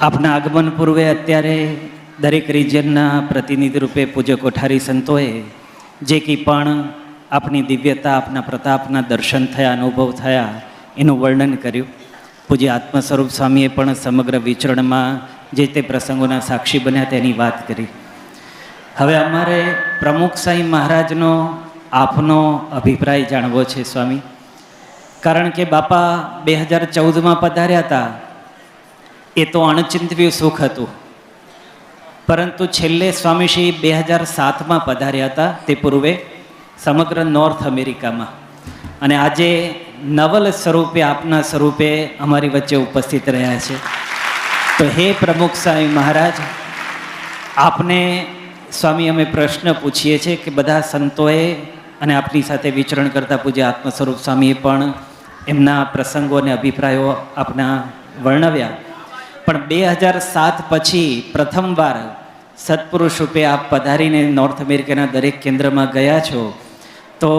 આપના આગમન પૂર્વે અત્યારે દરેક રિજનના પ્રતિનિધિ રૂપે પૂજ્ય કોઠારી સંતોએ જે કંઈ પણ આપની દિવ્યતા, આપના પ્રતાપના દર્શન થયા, અનુભવ થયા, એનું વર્ણન કર્યું. પૂજ્ય આત્મ સ્વરૂપ સ્વામીએ પણ સમગ્ર વિચરણમાં જે તે પ્રસંગોના સાક્ષી બન્યા તેની વાત કરી. હવે અમારે પ્રમુખ સાંઈ મહારાજનો આપનો અભિપ્રાય જાણવો છે, સ્વામી. કારણ કે બાપા બે હજાર ચૌદમાં પધાર્યા હતા એ તો અણચિંતવ્યું સુખ હતું. પરંતુ છેલ્લે સ્વામીશ્રી બે હજાર સાતમાં પધાર્યા હતા તે પૂર્વે સમગ્ર નોર્થ અમેરિકામાં. અને આજે નવલ સ્વરૂપે, આપના સ્વરૂપે અમારી વચ્ચે ઉપસ્થિત રહ્યા છે. તો હે પ્રમુખ સ્વામી મહારાજ, આપને સ્વામી અમે પ્રશ્ન પૂછીએ છીએ કે બધા સંતોએ અને આપની સાથે વિચરણ કરતા પૂજ્ય આત્મ સ્વરૂપ સ્વામીએ પણ એમના પ્રસંગો અને અભિપ્રાયો આપના વર્ણવ્યા. પણ બે હજાર સાત પછી પ્રથમવાર સત્પુરુષ રૂપે આપ પધારીને નોર્થ અમેરિકાના દરેક કેન્દ્રમાં ગયા છો. તો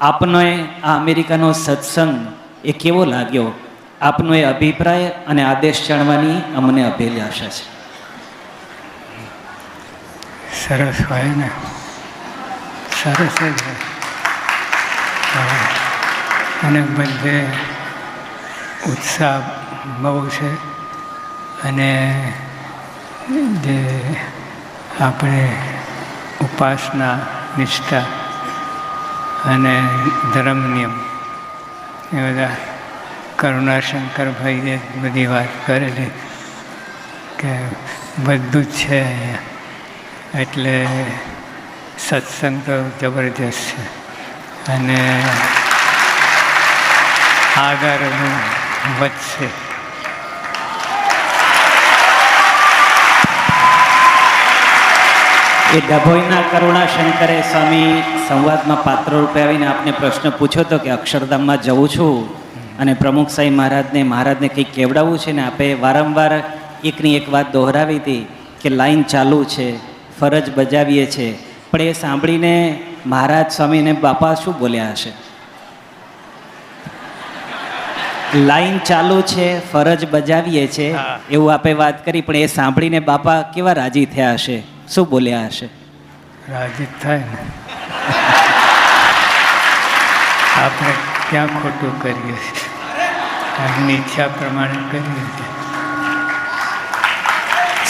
આપનો આ અમેરિકાનો સત્સંગ એ કેવો લાગ્યો? આપનો એ અભિપ્રાય અને આદેશ જાણવાની અમને અભિલાષા છે. સરસ હોય ને. સરસ જ. અને બધે ઉત્સાહ બહુ છે. અને જે આપણે ઉપાસના, નિષ્ઠા અને ધર્મ નિયમ એ બધા કરુણાશંકરભાઈએ બધી વાત કરેલી કે બધું જ છે અહીંયા. એટલે સત્સંગ તો જબરજસ્ત છે. અને આગળ વધશે. એ ડભોઈના કરુણા શંકરે સ્વામી સંવાદમાં પાત્ર રૂપે આવીને આપને પ્રશ્ન પૂછ્યો હતો કે અક્ષરધામમાં જવું છું અને પ્રમુખ સાંઈ મહારાજને મહારાજને કંઈક કેવડાવવું છે ને આપે વારંવાર એકની એક વાત દોહરાવી હતી કે લાઈન ચાલુ છે ફરજ બજાવીએ છે. પણ એ સાંભળીને મહારાજ સ્વામીને બાપા શું બોલ્યા હશે? લાઈન ચાલુ છે ફરજ બજાવીએ છે એવું આપે વાત કરી પણ એ સાંભળીને બાપા કેવા રાજી થયા હશે? શું બોલ્યા હશે? રાજી થાય ને. આપણે ક્યાં ખોટું કરીએ? આપની ઈચ્છા પ્રમાણે કરીએ છીએ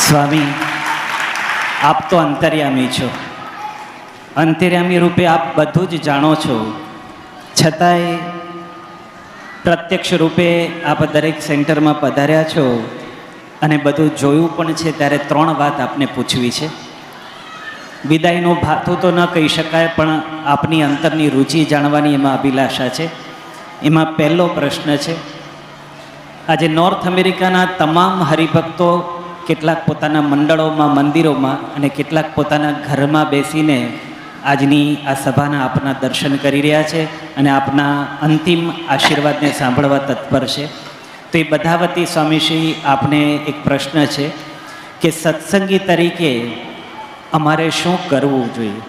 સ્વામી આપ તો અંતર્યામી છો. અંતર્યામી રૂપે આપ બધું જ જાણો છો. છતાંય પ્રત્યક્ષ રૂપે આપ દરેક સેન્ટરમાં પધાર્યા છો. અને બધું જોયું પણ છે ત્યારે ત્રણ વાત આપને પૂછવી છે. વિદાયનું ભાથું તો ન કહી શકાય, પણ આપની અંતરની રુચિ જાણવાની એમાં અભિલાષા છે. એમાં પહેલો પ્રશ્ન છે, આજે નોર્થ અમેરિકાના તમામ હરિભક્તો કેટલાક પોતાના મંડળોમાં, મંદિરોમાં અને કેટલાક પોતાના ઘરમાં બેસીને આજની આ સભાના આપના દર્શન કરી રહ્યા છે અને આપના અંતિમ આશીર્વાદને સાંભળવા તત્પર છે. તો એ બધા વતી સ્વામીશ્રી આપને એક પ્રશ્ન છે કે સત્સંગી તરીકે અમારે શું કરવું જોઈએ?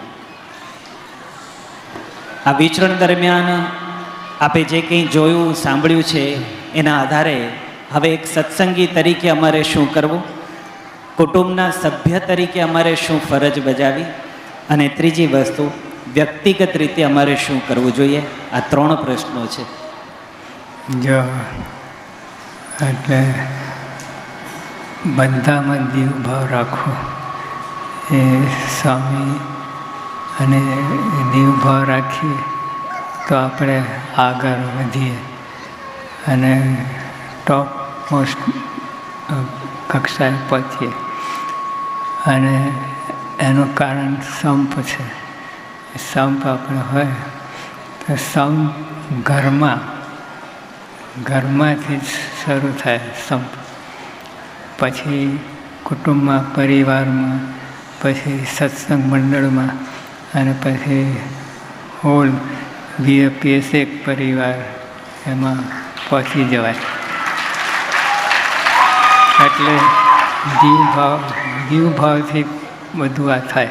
આ વિચરણ દરમિયાન આપે જે કંઈ જોયું, સાંભળ્યું છે, એના આધારે હવે એક સત્સંગી તરીકે અમારે શું કરવું? કુટુંબના સભ્ય તરીકે અમારે શું ફરજ બજાવી અને ત્રીજી વસ્તુ, વ્યક્તિગત રીતે અમારે શું કરવું જોઈએ? આ ત્રણ પ્રશ્નો છે. એટલે બધામાં દીવ ભાવ રાખવો એ સ્વામી અને દીવ ભાવ રાખીએ તો આપણે આગળ વધીએ. અને ટોપ મોસ્ટ કક્ષાએ પહોંચીએ. અને એનું કારણ સંપ છે. સંપ આપણે હોય તો સંપ ઘરમાં ઘરમાંથી જ શરૂ થાય સંપ. પછી કુટુંબમાં, પરિવારમાં, પછી સત્સંગ મંડળમાં અને પછી હોલ વીએપીએસ એક પરિવાર એમાં પહોંચી જવાય. એટલે જીવભાવ ભાવ જીવ ભાવથી બધું આ થાય.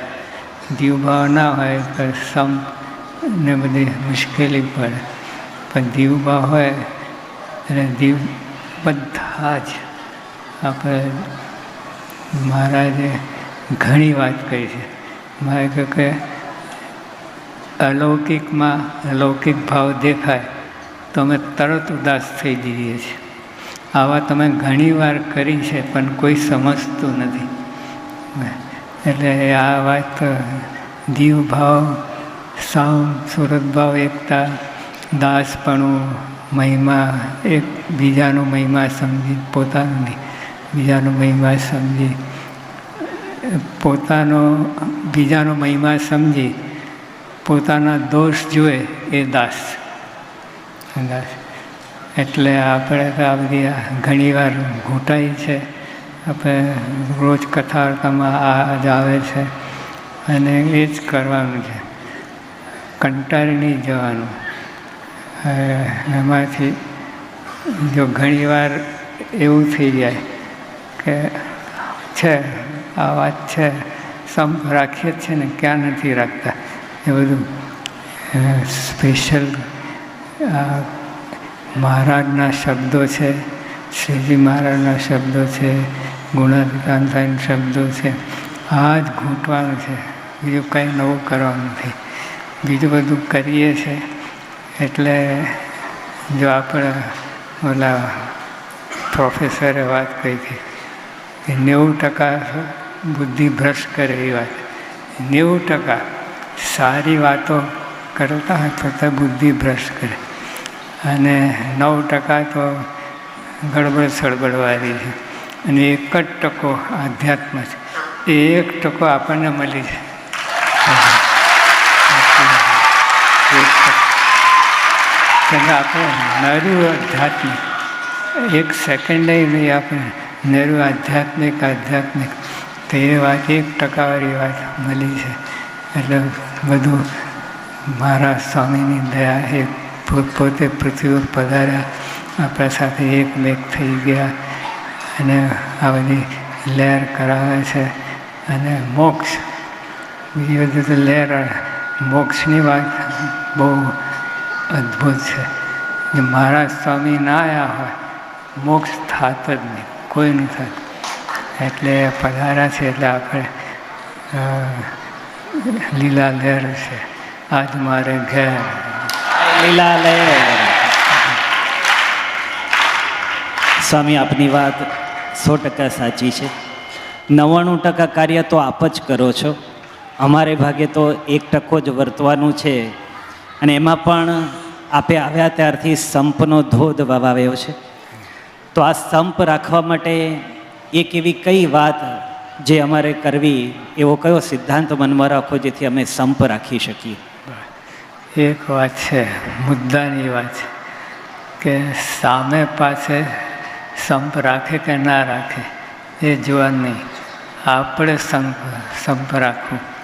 જીવભાવ ના હોય તો સમ ને બધી મુશ્કેલી પડે. પણ જીવભાવ હોય અને દીવ બધા જ આપણે મહારાજે ઘણી વાત કહી છે. મારે કહ્યું કે અલૌકિકમાં અલૌકિક ભાવ દેખાય તો અમે તરત ઉદાસ થઈ જઈએ છીએ. આવા તમે ઘણી વાર કરી છે પણ કોઈ સમજતું નથી. એટલે આ વાત દીવ ભાવ, સાવ સુરત ભાવ, એકતા, દાસપણું મહિમા, એક બીજાનો મહિમા સમજી, પોતાનો નહીં બીજાનો મહિમા સમજી, પોતાનો, બીજાનો મહિમા સમજી, પોતાના દોષ જુએ એ દાસ. દાસ. એટલે આપણે તો આ બધી ઘણીવાર ઘૂંટાઈ છે. આપણે રોજ કથા આ જ આવે છે. અને એ જ કરવાનું છે. કંટાળી નહીં જવાનું. એમાંથી જો ઘણીવાર એવું થઈ જાય કે છે, આ વાત છે સંપ રાખીએ જ છે ને, ક્યાં નથી રાખતા? એ બધું સ્પેશિયલ મહારાજના શબ્દો છે, શ્રીજી મહારાજના શબ્દો છે ગુણાધિકાંતાના શબ્દો છે, આ જ ઘૂંટવાનું છે. બીજું કંઈ નવું કરવાનું નથી. બીજું બધું કરીએ છીએ એટલે જો આપણે ઓલા પ્રોફેસરે વાત કહી હતી કે નેવું ટકા બુદ્ધિ ભ્રષ્ટ કરે એ વાત. નેવું ટકા સારી વાતો કરતા હોય છતાં બુદ્ધિ ભ્રષ્ટ કરે. અને નવ ટકા તો ગડબડ સળબડવાળી છે. અને એક જ ટકો આધ્યાત્મ છે. એ એક ટકો આપણને મળી છે. કે આપણે નરું આધ્યાત્મિક એક સેકન્ડ નહીં આપણે નરું આધ્યાત્મિક. આધ્યાત્મિક તો એ વાત એક ટકાવાળી વાત મળી છે. એટલે બધું મારા સ્વામીની દયા એ પોત પૃથ્વી પધાર્યા. આપણા સાથે એકમેક થઈ ગયા અને આ બધી લહેર કરાવે છે અને મોક્ષ. બીજી બધી તો લહેર, મોક્ષની વાત બહુ અદ્ભુત છે. જે મહારાજ સ્વામી ના આવ્યા હોય, મોક્ષ થાત જ નહીં, કોઈ નહીં થાત. એટલે પધારા છે, એટલે આપણે લીલા લહેર છે. આજ મારે ઘેર. લીલા લહેર. સ્વામી, આપની વાત સો ટકા સાચી છે. નવ્વાણું ટકા કાર્ય તો આપ જ કરો છો. અમારે ભાગે તો એક ટકો જ વર્તવાનું છે. અને એમાં પણ આપે આવ્યા ત્યારથી સંપનો ધોધ વવાવ્યો છે. તો આ સંપ રાખવા માટે એક એવી કઈ વાત જે અમારે કરવી એવો કયો સિદ્ધાંત મનમાં રાખો જેથી અમે સંપ રાખી શકીએ? એક વાત છે, મુદ્દાની વાત છે કે સામે પાસે સંપ રાખે કે ના રાખે એ જોવાનું નહીં. આપણે સંપ સંપ રાખવું.